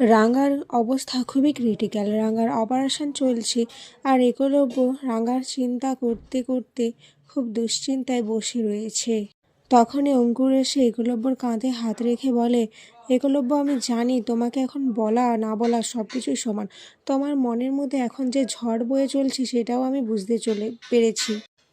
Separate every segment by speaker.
Speaker 1: রাঙার অবস্থা খুবই critical রাঙার operation চলছে আর একলব্য রাঙার চিন্তা করতে করতে খুব দুশ্চিন্তায় বসে রয়েছে। তখনই অঙ্কুর এসে একলব্যর কাঁধে হাত রেখে বলে, একলব্য, আমি জানি তোমাকে এখন বলা, না বলা সব কিছুই সমান। তোমার মনের মধ্যে এখন যে ঝড় বয়ে চলছে, সেটাও আমি বুঝতে চলে পেরেছি।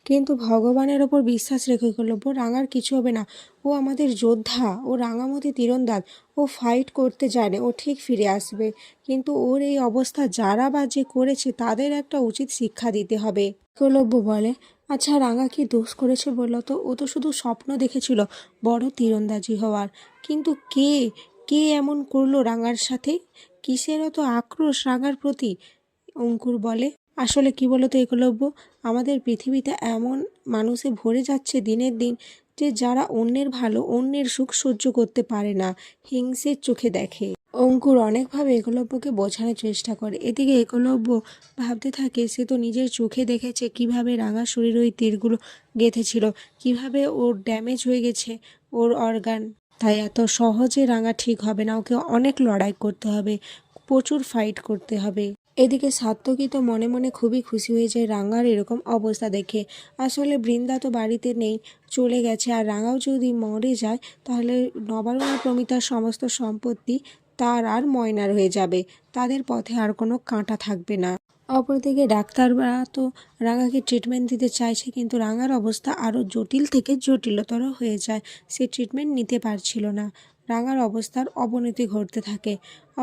Speaker 1: কিন্তু ভগবানের ওপর বিশ্বাস রেখে একলব্য রাঙার কিছু হবে না। ও আমাদের যোদ্ধা। ও রাঙামতি তীরন্দাজ। ও ফাইট করতে জানে। ও ঠিক ফিরে আসবে। কিন্তু ওর এই অবস্থা যারা বা যে করেছে, তাদের একটা উচিত শিক্ষা দিতে হবে। কলব্য বলে আচ্ছা রাঙা কি দোষ করেছে বলো তো? ও তো শুধু স্বপ্ন দেখেছিল বড় তীরন্দাজি হওয়ার। কিন্তু কে? কে এমন করল রাঙার সাথে? কিসের তো আক্রোশ রাঙার প্রতি? অঙ্কুর বলে আসলে কি বলতো একলব্য? আমাদের পৃথিবীতে এমন মানুষে ভরে যাচ্ছে দিনের দিন যে যারা অন্যের ভালো, অন্যের সুখ সহ্য করতে পারে না হিংসের চোখে দেখে। অঙ্কুর অনেকভাবে একলব্যকে বোঝানোর চেষ্টা করে। এদিকে একলব্য ভাবতে থাকে, সে তো নিজের চোখে দেখেছে কীভাবে রাঙা শরীর ওই তীরগুলো গেঁথেছিল, কীভাবে ওর ড্যামেজ হয়ে গেছে ওর অর্গান তাই এত সহজে রাঙা ঠিক হবে না, ওকে অনেক লড়াই করতে হবে, প্রচুর ফাইট করতে হবে। এদিকে সাত্তকী তো মনে মনে খুবই খুশি হয়ে যায় রাঙার এরকম অবস্থা দেখে। আসলে বৃন্দা তো বাড়িতে নেই, চলে গেছে। আর রাঙাও যদি মরে যায়, তাহলে নবারুণ প্রমিতার সমস্ত সম্পত্তি তার আর ময়নার হয়ে যাবে। তাদের পথে আর কোনো কাঁটা থাকবে না। অপরদিকে ডাক্তাররা তো রাঙাকে ট্রিটমেন্ট দিতে চাইছে, কিন্তু রাঙার অবস্থা আরও জটিল থেকে জটিলতর হয়ে যায়। সে ট্রিটমেন্ট নিতে পারছিল না। রাঙার অবস্থার অবনতি ঘটতে থাকে।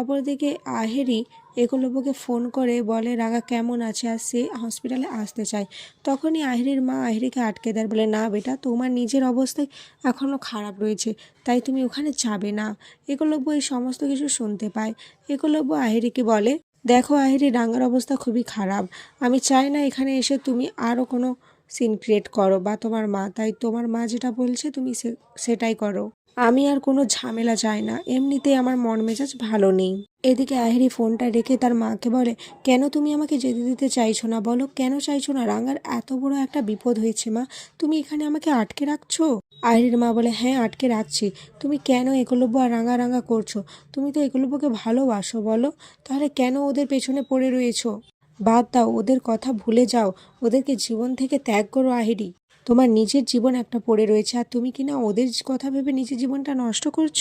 Speaker 1: অপরদিকে আহেরি একলব্যকে ফোন করে বলে, রাঙা কেমন আছে? আর সে হসপিটালে আসতে চায়। তখনই আহিরির মা আহিরিকে আটকে দেয়, বলে, না বেটা, তোমার নিজের অবস্থায় এখনও খারাপ রয়েছে, তাই তুমি ওখানে যাবে না। একলব্য এই সমস্ত কিছু শুনতে পায়। একলব্য আহিরিকে বলে, দেখো আহিরি, রাঙার অবস্থা খুবই খারাপ। আমি চাই না এখানে এসে তুমি আরও কোনো সিন ক্রিয়েট করো বা তোমার মা, তাই তোমার মা যেটা বলছে তুমি সেটাই করো। আমি আর কোনো ঝামেলা চাই না। এমনিতেই আমার মন মেজাজ ভালো নেই। এদিকে আহিরি ফোনটা রেখে তার মাকে বলে, কেন তুমি আমাকে যেতে দিতে চাইছো না? বলো, কেন চাইছো না? রাঙার এত বড় একটা বিপদ হয়েছে, মা। তুমি এখানে আমাকে আটকে রাখছো? আহিরির মা বলে হ্যাঁ আটকে রাখছি। তুমি কেন একলব্য আর রাঙা রাঙা করছ? তুমি তো একলব্যকে ভালোবাসো, বলো। তাহলে কেন ওদের পেছনে পড়ে রয়েছো? বাদ দাও, ওদের কথা ভুলে যাও। ওদেরকে জীবন থেকে ত্যাগ করো, আহিরি। তোমার নিজের জীবন একটা পড়ে রয়েছে, আর তুমি কি না ওদের কথা ভেবে নিজের জীবনটা নষ্ট করছ?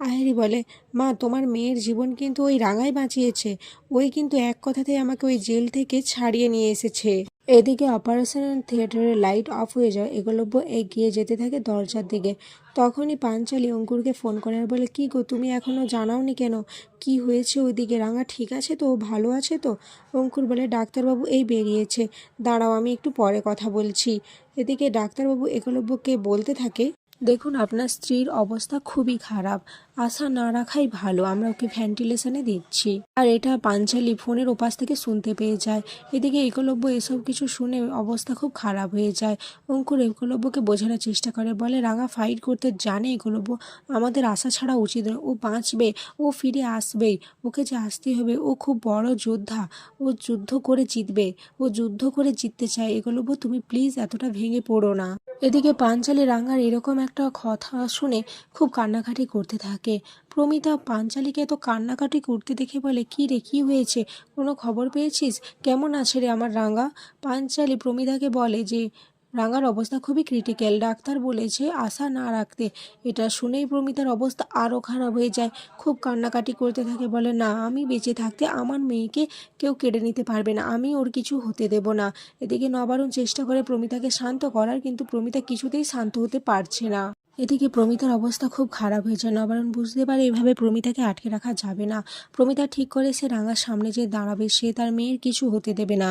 Speaker 1: আহেরি বলে, মা, তোমার মেয়ের জীবন কিন্তু ওই রাঙায় বাঁচিয়েছে। ওই কিন্তু এক কথাতেই আমাকে ওই জেল থেকে ছাড়িয়ে নিয়ে এসেছে। এদিকে অপারেশন থিয়েটারের লাইট অফ হয়ে যায় একলব্য এগিয়ে যেতে থাকে দরজার দিকে। তখনই পাঞ্চালি অঙ্কুরকে ফোন করে আর বলে, কী গো, তুমি এখনও জানাওনি কেন? কি হয়েছে ওইদিকে? রাঙা ঠিক আছে তো? ভালো আছে তো? অঙ্কুর বলে, ডাক্তারবাবু এই বেরিয়েছে। দাঁড়াও, আমি একটু পরে কথা বলছি। এদিকে ডাক্তারবাবু একলব্যকে বলতে থাকে দেখুন, আপনার স্ত্রীর অবস্থা খুবই খারাপ। আশা না রাখাই ভালো, আমরা ওকে ভেন্টিলেশনে দিচ্ছি। আর এটা পাঞ্চালি ফোনের ওপাশ থেকে শুনতে পেয়ে যায়। এদিকে একলব্য এসব কিছু শুনে অবস্থা খুব খারাপ হয়ে যায়। অঙ্কুর একলব্যকে বোঝানোর চেষ্টা করে, বলে, রাঙা ফাইট করতে জানে একলব্য, আমাদের আশা ছাড়া উচিত নয়। ও বাঁচবে, ও ফিরে আসবেই। ওকে যে আসতে হবে, ও খুব বড় যোদ্ধা। ও যুদ্ধ করে জিতবে, ও যুদ্ধ করে জিততে চায়। একলব্য, তুমি প্লিজ এতটা ভেঙে পড়ো না। এদিকে পাঞ্চালি রাঙার এরকম একটা কথা শুনে খুব কান্নাকাটি করতে থাকে। প্রমিতা, পাঞ্চালিকে এত কান্নাকাটি করতে দেখে বলে, কী রে, কী হয়েছে? কোনো খবর পেয়েছিস? কেমন আছে রে আমার রাঙা? পাঞ্চালি প্রমিতাকে বলে যে রাঙার অবস্থা খুবই ক্রিটিক্যাল ডাক্তার বলেছে, আশা না রাখতে। এটা শুনেই প্রমিতার অবস্থা আরও খারাপ হয়ে যায়। খুব কান্নাকাটি করতে থাকে, বলে, না, আমি বেঁচে থাকতে আমার মেয়েকে কেউ কেড়ে নিতে পারবে না। আমি ওর কিছু হতে দেব না। এদিকে নবারুণ চেষ্টা করে প্রমিতাকে শান্ত করার, কিন্তু প্রমিতা কিছুতেই শান্ত হতে পারছে না। এদিকে প্রমিতার অবস্থা খুব খারাপ হয়েছে নবারুণ বুঝতে পারে এভাবে প্রমিতাকে আটকে রাখা যাবে না। প্রমিতা ঠিক করে সে রাঙার সামনে যে দাঁড়াবে, সে তার মেয়ের কিছু হতে দেবে না।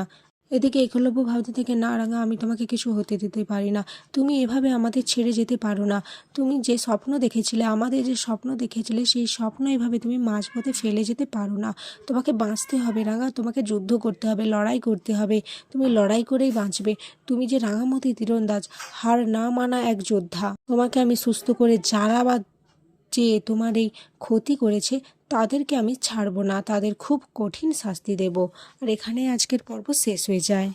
Speaker 1: এদিকে একলব্য ভাবতে থেকে, না রাঙা, আমি তোমাকে কিছু হতে দিতে পারি না। তুমি এভাবে আমাদের ছেড়ে যেতে পারো না। তুমি যে স্বপ্ন দেখেছিলে, আমাদের যে স্বপ্ন দেখেছিলে, সেই স্বপ্ন এভাবে তুমি মাঝপথে ফেলে যেতে পারো না। তোমাকে বাঁচতে হবে রাঙা, তোমাকে যুদ্ধ করতে হবে, লড়াই করতে হবে। তুমি লড়াই করেই বাঁচবে। তুমি যে রাঙামতি তীরন্দাজ, হার না মানা এক যোদ্ধা। তোমাকে আমি সুস্থ করে যারা বা যে তোমার এই ক্ষতি করেছে তাদেরকে আমি ছাড়বো না, তাদের খুব কঠিন শাস্তি দেব। আর এখানে আজকের পর্ব শেষ হয়ে যায়।